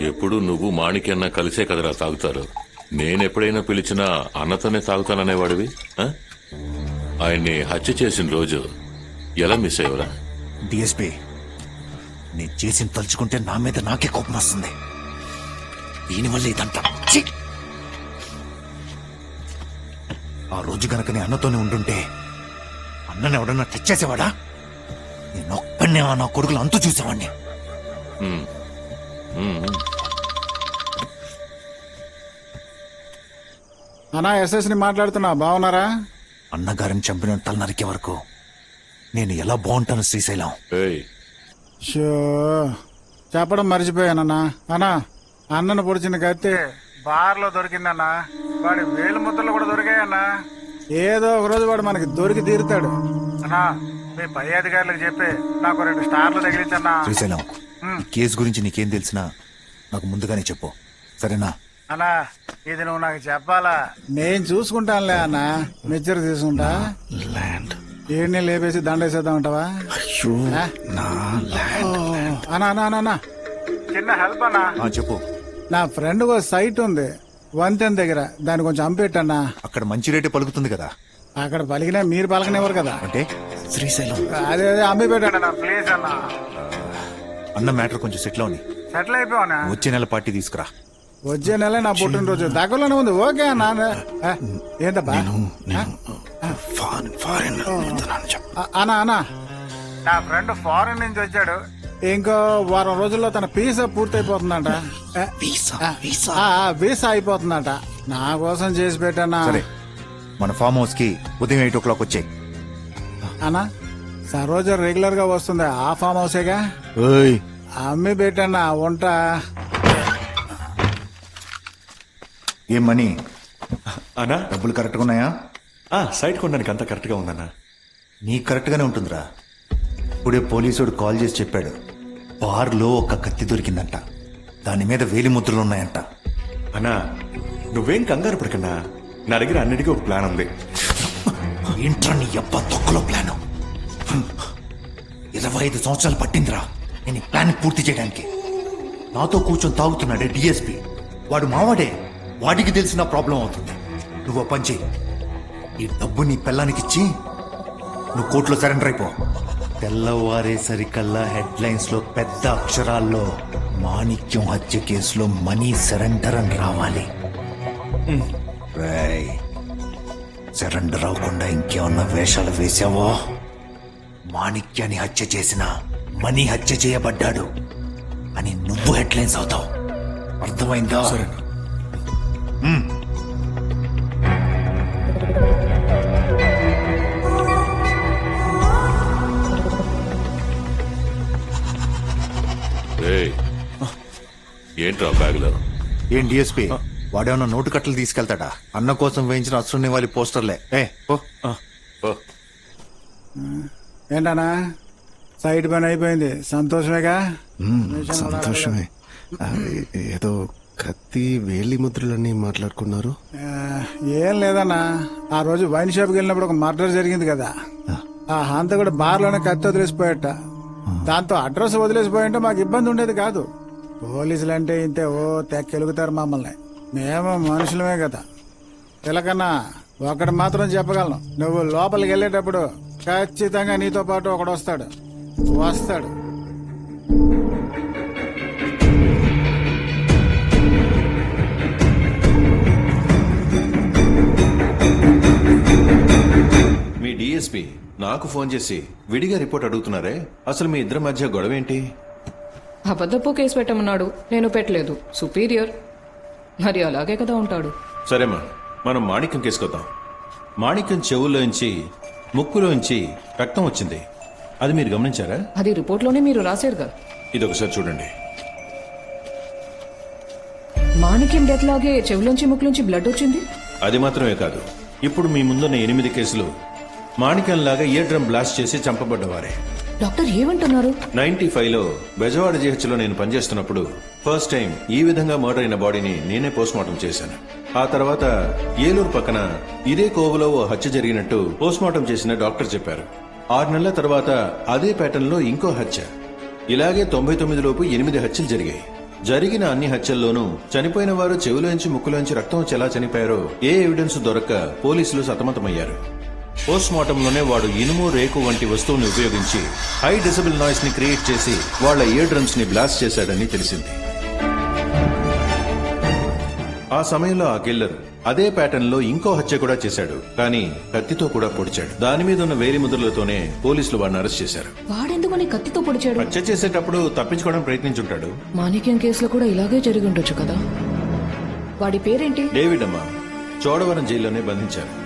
ఎప్పుడు నువ్వు మాణిక్యన్న కలిసే కదరా తాగుతారు? నేనెప్పుడైనా పిలిచినా అన్నతోనే తాగుతాననేవాడివి? ఆయన్ని హత్య చేసిన రోజు ఎలా మిస్ అయ్యవరా? డిఎస్పీ నేను చేసిన తలుచుకుంటే నా మీద నాకే కోపం వస్తుంది. దీనివల్ల ఇదంతా! ఆ రోజు గనక నేను అన్నతోనే ఉండుంటే అన్నని ఎవడన్నా టచ్ చేసేవాడా? నేను ఒక్కడనే నా కొడుకులు అంతు చూసేవాడిని అన్నా ఎస్ఎస్ని మాట్లాడుతున్నా బాగున్నారా? అన్నగారిని చంపిన తల నరికే వరకు నేను ఎలా బాగుంటాను శ్రీశైలం. ఏయ్. షో చెప్పడం మర్చిపోయానన్నా. అన్నా అన్నను పొడిచిన కత్తి బార్లో దొరికిందన్నా. వాడి వేలు ముద్దలు కూడా దొరికాయన్నా. ఏదో ఒక రోజు వాడు మనకి దొరికి తీరుతాడు. అన్నా మీ పై అధికారులకు చెప్పి నాకు రెండు స్టార్లు తగిలించన్నా. శ్రీశైలం ఈ కేసు గురించి నీకేం తెలిసినా నాకు ముందుగానే చెప్పు. సరేనా? అన్నా ఇది నువ్వు నాకు చెప్పాలా? నేను చూసుకుంటానులే అన్న. మెచ్చర్ తీసుకుంటా. ల్యాండ్. ఏడిని లేపేసి దండేసేద్దాం ఉంటావా అయ్యో నా అన్నా అన్నా అన్నా, అన్నా. చిన్న హెల్ప్ అన్నా. ఆ, చెప్పు. నా ఫ్రెండ్ ఒక సైట్ ఉంది. వంతెన దగ్గర. దాన్ని కొంచెం అంపెట్టన్నా అక్కడ మంచి రేటే పలుకుతుంది కదా. అక్కడ పలికినా మీరు పలకనివ్వరు కదా. అంటే? శ్రీశైలం. అదే అదే అమ్మి పెట్టాడన్నా ప్లీజ్ అన్న. అన్న మ్యాటర్ కొంచెం సెటిల్ అవని సెటిల్ అయిపోవనా వచ్చే నెల పార్టీ తీసుకురా. వచ్చే నెల నా పుట్టినరోజు. దగ్గరలోనే ఉంది. ఓకే అన్న. ఆ, ఏంటబ్బా ఆ, అన్నా అన్నా. నా ఫ్రెండ్ ఫారెన్ నుంచి వచ్చాడు. ఇంకో వారం రోజుల్లో తన వీసా పూర్తయిపోతుందంట. వీసా అయిపోతుందంట. నా కోసం చేసి పెట్టానా మన ఫామ్ హౌస్కి ఉదయం ఎయిట్ ఓ క్లాక్ వచ్చాయి. అన్నా? సరోజ రెగ్యులర్గా వస్తుంది. ఆ ఫామ్ హౌసేగా అమ్మి పెట్టానా వంట ఏం మనీ అన్నా? డబ్బులు కరెక్ట్గా ఉన్నాయా? ఆ, సైట్ కొనడానికి అంతా కరెక్ట్గా ఉందన్నా. నీకు కరెక్ట్గానే ఉంటుందిరా. ఇప్పుడే పోలీసుడు కాల్ చేసి చెప్పాడు. బార్లో ఒక కత్తి దొరికిందంట. దాని మీద వేలి ముద్రలు ఉన్నాయంట. అన్నా నువ్వేం కంగారు పడకన్నా. నా దగ్గర అన్నిటికీ ఒక ప్లాన్ ఉంది. ఏంట్రా నీ అబ్బా తొక్కలో ప్లాన్ ఇరవై ఐదు సంవత్సరాలు పట్టిందిరా. నేను ప్లాన్ పూర్తి చేయడానికి. నాతో కూర్చొని తాగుతున్నాడే డిఎస్పి. వాడు మావాడే. వాడికి తెలిసిన ప్రాబ్లం అవుతుంది. నువ్వు చెయ్యి. ఈ డబ్బు నీ పిల్లానికి ఇచ్చి నువ్వు కోర్టులో సరెండర్ అయిపో. తెల్లవారేసరికల్లా హెడ్ లైన్స్లో పెద్ద అక్షరాల్లో మాణిక్యం హత్య కేసులో మనీ సరెండర్ అని రావాలి. సరెండర్ అవ్వకుండా ఇంకేమన్నా వేషాలు వేసావో? మాణిక్యాన్ని హత్య చేసిన మనీ హత్య చేయబడ్డాడు అని నువ్వు హెడ్లైన్స్ అవుతావు. అర్థమైందా. ఏయ్. ఏంట్రా బ్యాగ్లో? ఏం డిఎస్పి వాడేమన్నా నోటు కట్టలు తీసుకెళ్తాడా? అన్న కోసం వేయించిన అశ్రుని వాళ్ళ పోస్టర్లే. ఏ ఓ ఓ, ఏంటన్నా? సైట్ పని అయిపోయింది. సంతోషమేగా? సంతోషమే. ఏదో కత్తి వేలి ముద్రలని మాట్లాడుకున్నారు. ఏం లేదన్నా. ఆ రోజు వైన్ షాప్కి వెళ్ళినప్పుడు ఒక మర్డర్ జరిగింది కదా. ఆ. హంతకుడు బార్లోనే కత్తి వదిలేసిపోయట. దాంతో అడ్రస్ వదిలేసిపోయింటే మాకు ఇబ్బంది ఉండేది కాదు. పోలీసులు అంటే ఇంతే ఓ తెక్కెలుగుతారు మమ్మల్ని. మేము మనుషులమే కదా. ఇలాకన్నా ఒకటి మాత్రం చెప్పగలను. నువ్వు లోపలికి వెళ్ళేటప్పుడు ఖచ్చితంగా నీతో పాటు ఒకడు వస్తాడు. వస్తాడు మీ డిఎస్పి నాకు ఫోన్ చేసి విడిగా రిపోర్ట్ అడుగుతున్నారే? అసలు మీ ఇద్దరి మధ్య గొడవ ఏంటి అబద్ధపు కేసు పెట్టమన్నాడు. నేను పెట్టలేదు. సుపీరియర్ మరి అలాగే కదా ఉంటాడు. సరేమ్మా. మనం మాణిక్యం కేసుకొద్దాం. మాణిక్యం చెవుల్లోంచి ముక్కులోంచి రక్తం వచ్చింది. అది మీరు గమనించారా? అది రిపోర్ట్లోనే మీరు రాశారుగా ఇది ఒకసారి చూడండి. మాణిక్యం డెత్ లాగే చెవులోంచి ముక్కులోంచి బ్లడ్ వచ్చింది? అది మాత్రమే కాదు. ఇప్పుడు మీ ముందున్న ఎనిమిది కేసులు మాణిక్యంలాగా ఇయర్ డ్రమ్ బ్లాస్ట్ చేసి చంపబడ్డవారే. డాక్టర్ ఏమంటున్నారు? నైన్టీ ఫైవ్లో బెజవాడ జిహెచ్లో నేను పనిచేస్తున్నప్పుడు ఫస్ట్ టైం ఈ విధంగా మర్డర్ అయిన బాడీని నేనే పోస్ట్మార్టం చేశాను. ఆ తర్వాత ఏలూరు పక్కన ఇదే కోవలో ఓ హత్య జరిగినట్టు పోస్ట్మార్టం చేసిన డాక్టర్ చెప్పారు. ఆరు నెలల తర్వాత అదే ప్యాటర్న్లో ఇంకో హత్య. ఇలాగే తొంభై తొమ్మిది లోపు ఎనిమిది హత్యలు జరిగాయి. జరిగిన అన్ని హత్యల్లోనూ చనిపోయిన వారు చెవిలోంచి ముక్కులోంచి రక్తం వచ్చి ఎలా చనిపోయారో ఏ ఎవిడెన్స్ దొరక్క పోలీసులు సతమతమయ్యారు. పోస్ట్ మార్టంలోనే వాడు ఇనుము రేకు వంటి వస్తువుని ఉపయోగించి హై డిసబుల్ నాయిస్ని క్రియేట్ చేసి వాళ్ళ ఇయర్ డ్రమ్స్ని బ్లాస్ట్ చేశాడని తెలిసింది. ఆ సమయంలో ఆ కిల్లర్ అదే ప్యాటర్న్లో ఇంకో హత్య కూడా చేశాడు. కానీ కత్తితో కూడా పొడిచాడు. దాని మీద ఉన్న వేలి ముద్రలతోనే పోలీసులు వాడిని అరెస్ట్ చేశారు. వాడెందుకు నీ కత్తితో పొడిచాడు? హత్య చేసేటప్పుడు తప్పించుకోవడం ప్రయత్నించుంటాడు. మాణిక్యం కేసులో కూడా ఇలాగే జరిగి ఉండొచ్చు కదా? వాడి పేరేంటి? డేవిడ్ అమ్మ చోడవరం జైల్లోనే బంధించారు.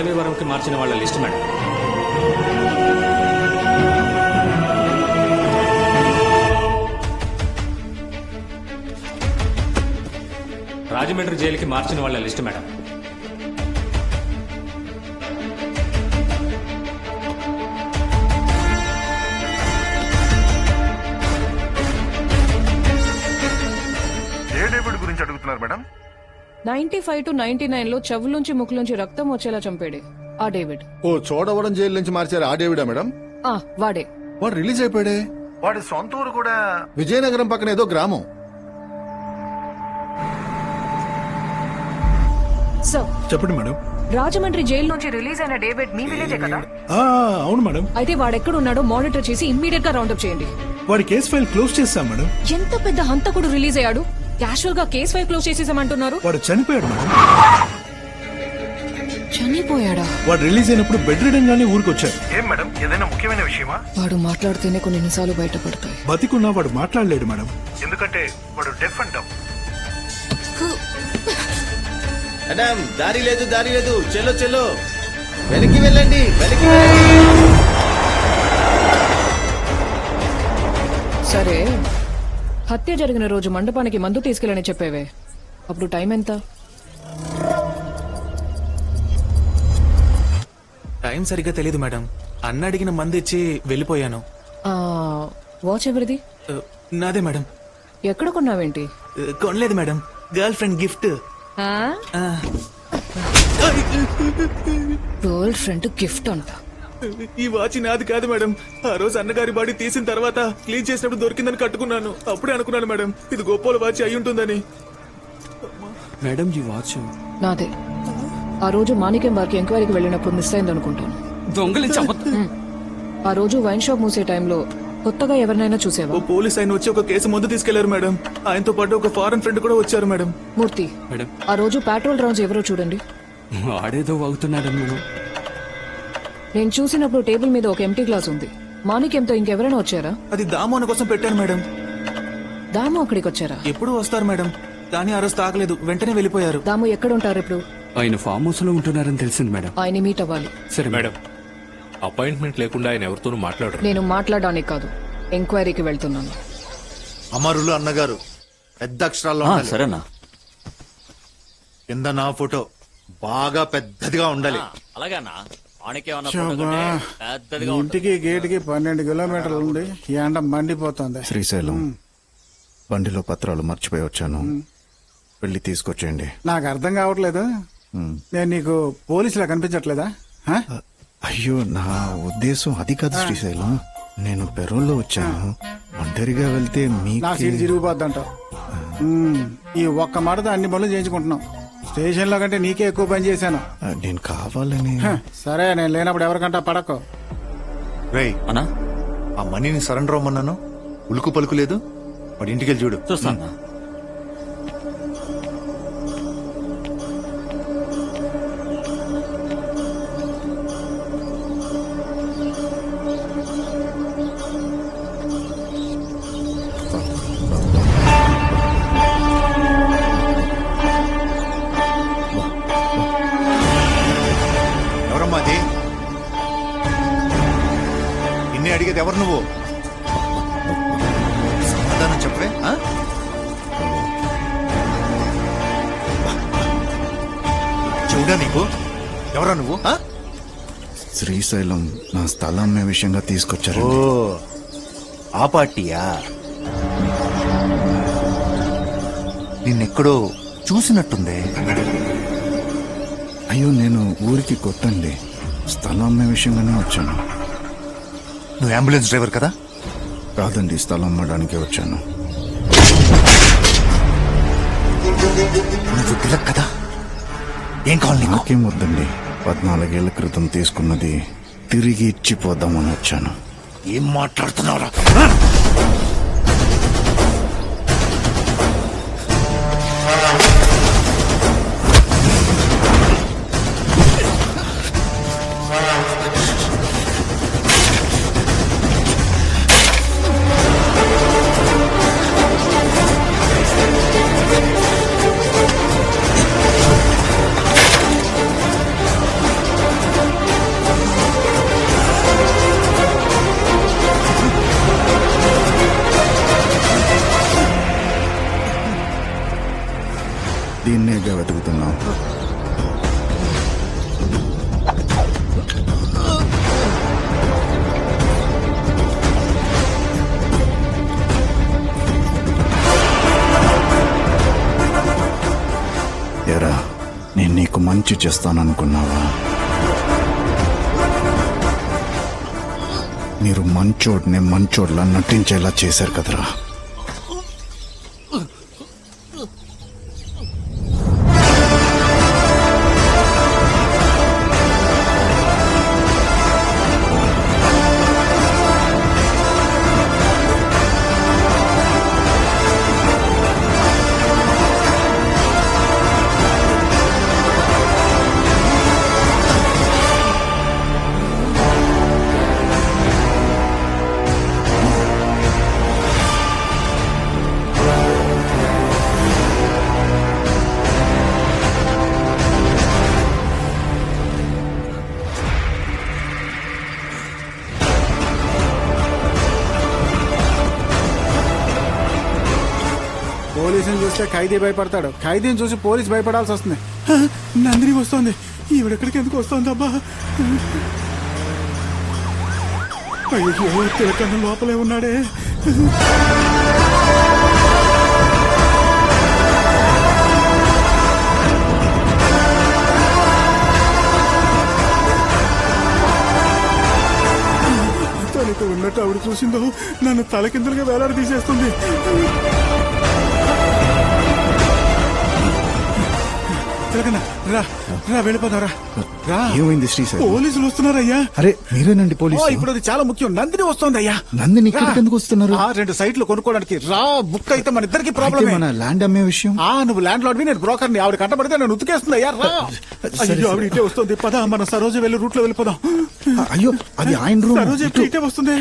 అడవి వరంకి మార్చిన వాళ్ళ లిస్ట్ మేడం. రాజమండ్రి జైలుకి మార్చిన వాళ్ళ list madam. Ninety five to ninety నైన్లో చెవులోంచి ముక్కులోంచి రక్తం వచ్చేలా చంపాడే ఆ డేవిడ్. ఓ చోడవరం జైలు నుంచి మార్చారు ఆ డేవిడా మేడం? ఆ వాడే. వాడు రిలీజ్ అయిపోయాడే? వాడి సొంత ఊరు కూడా విజయనగరం పక్కన ఏదో గ్రామం. సార్. చెప్పండి మేడం. రాజమండ్రి జైలు నుంచి రిలీజ్ అయిన డేవిడ్ మీ విలేజే కదా? అవును మేడం. అయితే వాడెక్కడున్నాడో మానిటర్ చేసి ఇమ్మీడియట్గా రౌండప్ చేయండి. వాడి కేసు ఫైల్ క్లోజ్ చేస్తాం మేడం. ఎంత పెద్ద హంతకుడు రిలీజ్ అయ్యాడు? క్యాషువల్గా కేస్ ఫైల్ క్లోజ్ చేసేసామంటున్నారు. వాడు చనిపోయాడు మేడం. చనిపోయాడా? వాడు రిలీజ్ అయినప్పుడు బెడ్ రిడన్ గానే ఊరికొచ్చాడు. ఏం మేడం? ఏదైనా ముఖ్యమైన విషయమా? వాడు మాట్లాడితేనే కొన్ని నిమిషాలు బయటపడతాయి. బతికున్నా వాడు మాట్లాడలేడు మేడం. ఎందుకంటే వాడు డెఫ్ అంటాం మేడం దారి లేదు దారి లేదు. చెల్లో చెల్లో. వెనక్కి వెళ్ళండి వెనక్కి వెళ్ళండి. సరే. హత్య జరిగిన రోజు మండపానికి మందు తీసుకెళ్ళని చెప్పేవే. అప్పుడు టైం ఎంత? టైం సరిగ్గా తెలియదు మేడం. అన్న అడిగిన మంది ఇచ్చి వెళ్ళిపోయాను. ఆ, వాచ్ ఎవరిది? ఆ, నాదే మేడం. ఎక్కడ కొన్నావేంటి? ఆ, కొనలేదు madam. Girlfriend gift. Girlfriend gift అంట. ఈ వాచ్ నాది కాదు మేడం. ఆ రోజు అన్నగారి బాడీ తీసిన తర్వాత క్లీన్ చేసినప్పుడు దొరికిందని కట్టుకున్నాను. అప్పుడే అనుకున్నాను మేడం. ఇది గొప్పల వాచ్ అయి ఉంటుందని. మేడం ఈ వాచ్. నాదే. ఆ రోజు మాణిక్యం వారికి ఎంక్వైరీకి వెళ్ళినప్పుడు మిస్ అయింది అనుకుంటాను దొంగలి ఆ రోజు వైన్ షాప్ మూసే టైంలో కొత్తగా ఎవరినైనా ఓ చూసావా పోలీస్ ఆయన వచ్చి ఒక కేసు ముందు తీసుకెళ్ళారు మేడం. ఆయనతో పాటు ఒక ఫారెన్ ఫ్రెండ్ కూడా వచ్చారు మేడం. మూర్తి మేడం. ఆ రోజు పెట్రోల్ రౌండ్స్ ఎవరో చూడండి. ఆడేదో అవుతున్నాడు మేడం. నేను చూసినప్పుడు టేబుల్ మీద ఒక ఎంటీ గ్లాస్ ఉంది. మాణిక్యంతో ఇంకెవరైనా వచ్చారా? అది దామోన కోసం పెట్టాను మేడం. దాము అక్కడికి వచ్చారా? ఎప్పుడు వస్తారు మేడం. కానీ ఆ రోజు తాగలేదు వెంటనే వెళ్ళిపోయారు. దాము ఎక్కడ ఉంటారు ఇప్పుడు? ఆయన ఫామ్ హౌస్లో ఉంటున్నారని తెలిసింది మేడం. ఆయన మీట్ అవ్వాలి. సరే మేడం. అపాయింట్మెంట్ లేకుండా ఆయన ఎవరితోనూ మాట్లాడరు. నేను మాట్లాడడానికి కాదు. ఎంక్వైరీకి వెళ్తున్నాను. అమరులు అన్నగారు పెద్ద అక్షరాల్లో ఉండాలి. సరేనా. కింద నా ఫోటో బాగా పెద్దదిగా ఉండాలి. అలాగేనా ఇంటికి గేటుకి పన్నెండు కిలోమీటర్లు ఉంది. ఈ ఎండ మండిపోతుంది శ్రీశైలం. బండిలో పత్రాలు మర్చిపోయి వచ్చాను. వెళ్ళి తీసుకొచ్చేయండి. నాకు అర్థం కావట్లేదు. నేను నీకు పోలీసులా కనిపించట్లేదా? అయ్యో నా ఉద్దేశం అది కాదు శ్రీశైలం. నేను పెరోల్లో వచ్చాను. ఒంటరిగా వెళ్తే మీకు సీట్ ఈ ఒక్క మాటతో అన్ని పనులు చేయించుకుంటున్నాం స్టేషన్లో కంటే నీకే ఎక్కువ పని చేశాను. నేను కావాలని. హ, సరే నేను లేనప్పుడు ఎవరికంటా పడకు. రేయ్ అన్నా? ఆ మనీని సరెండర్ అవ్వమన్నాను? ఉలుకు పలుకు లేదు? వాడి ఇంటికి వెళ్ళి చూడు. చూస్తాను ఎవరమ్మా అది. ఇన్ని అడిగేది ఎవరు నువ్వు? సమాధానం చెప్పే చూడా నీకు? ఎవరా నువ్వు? శ్రీశైలం నా స్థలం అమ్మే విషయంగా తీసుకొచ్చారు ఓ ఆ పార్టీయా? నిన్నెక్కడో చూసినట్టుందే. అయ్యో నేను ఊరికి కొత్తండి. స్థలం అమ్మే విషయంగానే వచ్చాను. నువ్వు అంబులెన్స్ డ్రైవర్ కదా? కాదండి స్థలం అమ్మడానికే వచ్చాను. నువ్వు తిలక్ కదా? ఏం కావాలి నీకు? నాకేం వద్దండి. పద్నాలుగేళ్ళ క్రితం తీసుకున్నది తిరిగి ఇచ్చిపోదామని వచ్చాను. ఏం మాట్లాడుతున్నావురా? దీన్నేగా వెతుకుతున్నాం ఎరా నేను నీకు మంచి చేస్తాననుకున్నావా? మీరు మంచోడ్నే మంచోడ్లా నటించేలా చేశారు కదరా. పోలీసుని చూస్తే ఖైదీ భయపడతాడు. ఖైదీని చూసి పోలీస్ భయపడాల్సి వస్తుంది. నందిని వస్తుంది. ఈవిడెక్కడికి ఎందుకు వస్తుంది అబ్బా? అయ్యో తిలకన్న లోపలే ఉన్నాడే. తనకు ఉన్నట్టు ఆవిడ చూసిందో నన్ను తలకిందులుగా వేలాడి తిలకన్న రా రా వెళ్ళిపోదారా రా. ఏమైంది పోలీసులు వస్తున్నారయ్యా. అరే మీరేనండి పోలీసు? ఇప్పుడు అది చాలా ముఖ్యం. నందిని వస్తోంది అయ్యా నందిని ఇక్కడికి ఎందుకు వస్తున్నారు? రెండు సైట్లు కొనుక్కోవడానికి రా బుక్ అయితే మన ఇద్దరికి అయితే ప్రాబ్లమే మన ల్యాండ్ అమ్మే విషయం? ఆ నువ్వు ల్యాండ్ లార్డ్వి నేను బ్రోకర్ని. ఆవిడ కంటపడితే నన్ను ఉతికేస్తుంది అయ్యా రా అయ్యో ఆవిడ ఇటే వస్తుంది. పద మన సరోజ వెళ్ళి రూట్లో వెళ్ళిపోదాం. అయ్యో అది ఆయన రూమ్ సరోజ ఇటే. వస్తుంది.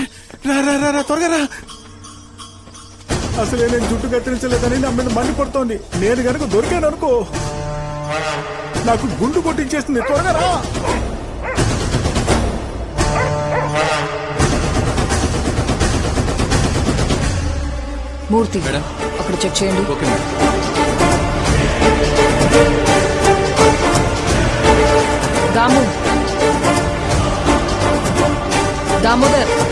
రా రా రా రా త్వరగా రా. అసలే నేను జుట్టు కత్తిరించలేదని నా మీద మండి పడుతోంది నేను గనుక దొరికాను అనుకో. నాకు గుండు కొట్టించేస్తుంది త్వరగా రా. మూర్తి అక్కడ చెక్ చేయండి. దాము. దామోదర్.